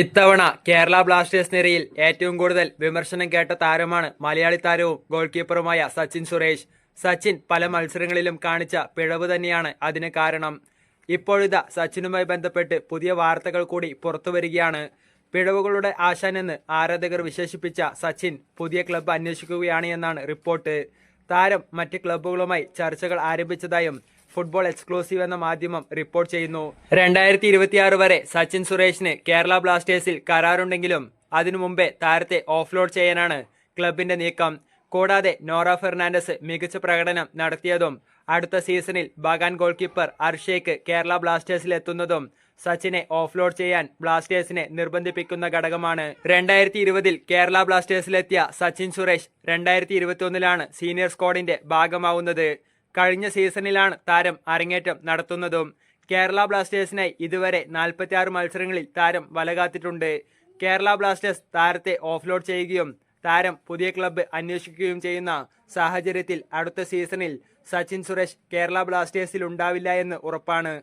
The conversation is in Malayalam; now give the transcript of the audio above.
ഇത്തവണ കേരള ബ്ലാസ്റ്റേഴ്സ് നിരയിൽ ഏറ്റവും കൂടുതൽ വിമർശനം കേട്ട താരമാണ് മലയാളി താരവും ഗോൾ കീപ്പറുമായ സച്ചിൻ സുരേഷ്. സച്ചിൻ പല മത്സരങ്ങളിലും കാണിച്ച പിഴവ് തന്നെയാണ് അതിന് കാരണം. ഇപ്പോഴിതാ സച്ചിനുമായി ബന്ധപ്പെട്ട് പുതിയ വാർത്തകൾ കൂടി പുറത്തു വരികയാണ്. പിഴവുകളുടെ ആശാനെന്ന് ആരാധകർ വിശേഷിപ്പിച്ച സച്ചിൻ പുതിയ ക്ലബ്ബ് അന്വേഷിക്കുകയാണ് എന്നാണ് റിപ്പോർട്ട്. താരം മറ്റ് ക്ലബ്ബുകളുമായി ചർച്ചകൾ ആരംഭിച്ചതായും ഫുട്ബോൾ എക്സ്ക്ലൂസീവ് എന്ന മാധ്യമം റിപ്പോർട്ട് ചെയ്യുന്നു. രണ്ടായിരത്തി ഇരുപത്തിയാറ് വരെ സച്ചിൻ സുരേഷിന് കേരള ബ്ലാസ്റ്റേഴ്സിൽ കരാറുണ്ടെങ്കിലും അതിനു മുമ്പേ താരത്തെ ഓഫ്ലോഡ് ചെയ്യാനാണ് ക്ലബിന്റെ നീക്കം. കൂടാതെ നോറ ഫെർണാണ്ടസ് മികച്ച പ്രകടനം നടത്തിയതും അടുത്ത സീസണിൽ ബഗാൻ ഗോൾ കീപ്പർ അർഷേക്ക് കേരള ബ്ലാസ്റ്റേഴ്സിൽ എത്തുന്നതും സച്ചിനെ ഓഫ്ലോഡ് ചെയ്യാൻ ബ്ലാസ്റ്റേഴ്സിനെ നിർബന്ധിപ്പിക്കുന്ന ഘടകമാണ്. രണ്ടായിരത്തി ഇരുപതിൽ കേരള ബ്ലാസ്റ്റേഴ്സിലെത്തിയ സച്ചിൻ സുരേഷ് രണ്ടായിരത്തി ഇരുപത്തിയൊന്നിലാണ് സീനിയർ സ്ക്വാഡിന്റെ ഭാഗമാവുന്നത്. കഴിഞ്ഞ സീസണിലാണ് താരം അരങ്ങേറ്റം നടത്തുന്നതും. കേരള ബ്ലാസ്റ്റേഴ്സിനായി ഇതുവരെ 46 മത്സരങ്ങളിൽ താരം വലകാത്തിട്ടുണ്ട്. കേരള ബ്ലാസ്റ്റേഴ്സ് താരത്തെ ഓഫ്ലോഡ് ചെയ്യുകയും താരം പുതിയ ക്ലബ്ബ് അന്വേഷിക്കുകയും ചെയ്യുന്ന സാഹചര്യത്തിൽ അടുത്ത സീസണിൽ സച്ചിൻ സുരേഷ് കേരള ബ്ലാസ്റ്റേഴ്സിൽ ഉണ്ടാവില്ല എന്ന് ഉറപ്പാണ്.